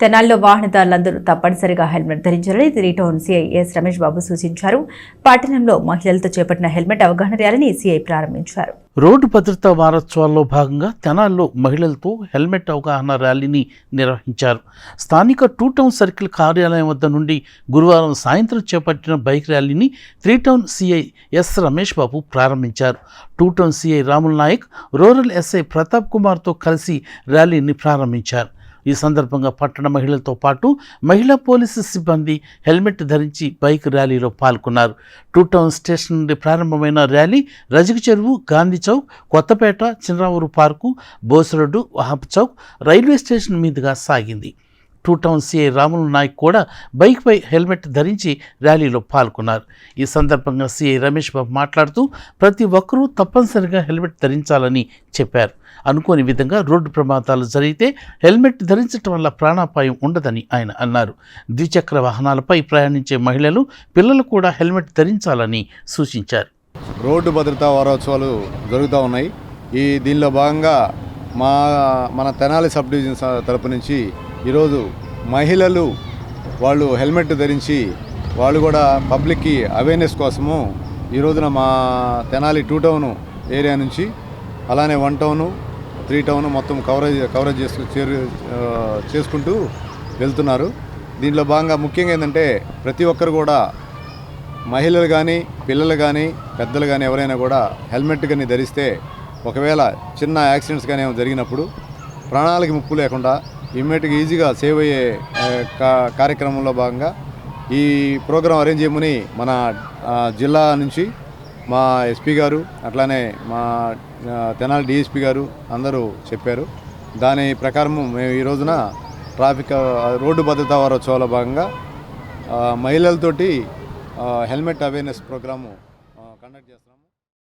తెనాల్లో వాహనదారులందరూ తప్పనిసరిగా హెల్మెట్ ధరించాలని three town CI S Ramesh Babu సూచించారు. పట్టణంలో మహిళలతో చేపట్టిన హెల్మెట్ అవగాహన ర్యాలీని సీఐ ప్రారంభించారు. రోడ్డు భద్రతా వారోత్సవాల్లో భాగంగా తెనాల్లో మహిళలతో హెల్మెట్ అవగాహన ర్యాలీని నిర్వహించారు. స్థానిక టూ టౌన్ సర్కిల్ కార్యాలయం వద్ద నుండి గురువారం సాయంత్రం చేపట్టిన బైక్ ర్యాలీని three town CI S Ramesh Babu ప్రారంభించారు. Two town CI Ramul Nayak rural SI Pratap కుమార్తో కలిసి ర్యాలీని ప్రారంభించారు. ఈ సందర్భంగా పట్టణ మహిళలతో పాటు మహిళా పోలీసు సిబ్బంది హెల్మెట్ ధరించి బైక్ ర్యాలీలో పాల్గొన్నారు. టూ టౌన్ స్టేషన్ నుండి ప్రారంభమైన ర్యాలీ రజక చెరువు Gandhi chowk Kothapeta Chinnaravuru park బోసరోడ్డు Wahab chowk railway station మీదుగా సాగింది. Two town CI Ramulu Nayak కూడా బైక్పై హెల్మెట్ ధరించి ర్యాలీలో పాల్గొన్నారు. ఈ సందర్భంగా సిఐ రమేష్ బాబు మాట్లాడుతూ ప్రతి ఒక్కరూ తప్పనిసరిగా హెల్మెట్ ధరించాలని చెప్పారు. అనుకోని విధంగా రోడ్డు ప్రమాదాలు జరిగితే హెల్మెట్ ధరించడం వల్ల ప్రాణాపాయం ఉండదని ఆయన అన్నారు. ద్విచక్ర వాహనాలపై ప్రయాణించే మహిళలు పిల్లలు కూడా హెల్మెట్ ధరించాలని సూచించారు. రోడ్డు భద్రతా వారోత్సవాలు జరుగుతూ ఉన్నాయి. ఈ దీనిలో భాగంగా మా మన తెనాలి సబ్ డివిజన్ తరపు నుంచి ఈరోజు మహిళలు వాళ్ళు హెల్మెట్ ధరించి వాళ్ళు కూడా పబ్లిక్కి అవేర్నెస్ కోసము ఈ రోజున మా తెనాలి టూ టౌన్ ఏరియా నుంచి అలానే వన్ టౌను త్రీ టౌన్ మొత్తం కవరేజ్ కవరేజ్ చేసుకు చేరు చేసుకుంటూ వెళ్తున్నారు. దీంట్లో భాగంగా ముఖ్యంగా ఏంటంటే ప్రతి ఒక్కరు కూడా మహిళలు కానీ పిల్లలు కానీ పెద్దలు కానీ ఎవరైనా కూడా హెల్మెట్ కానీ ధరిస్తే ఒకవేళ చిన్న యాక్సిడెంట్స్ కానీ ఏమైనా జరిగినప్పుడు ప్రాణాలకి ముప్పు లేకుండా ఇమ్మీడియట్గా ఈజీగా సేవ్ అయ్యే కా- కార్యక్రమంలో భాగంగా ఈ ప్రోగ్రాం అరేంజ్ చేయమని మన జిల్లా నుంచి మా ఎస్పీ గారు అట్లానే మా తెనాలి డిఎస్పీ గారు అందరూ చెప్పారు. దాని ప్రకారము మేము ఈ రోజున ట్రాఫిక్ రోడ్డు భద్రతా వారోత్సవాల భాగంగా మహిళలతోటి హెల్మెట్ అవేర్నెస్ ప్రోగ్రాము కండక్ట్ చేస్తున్నాం.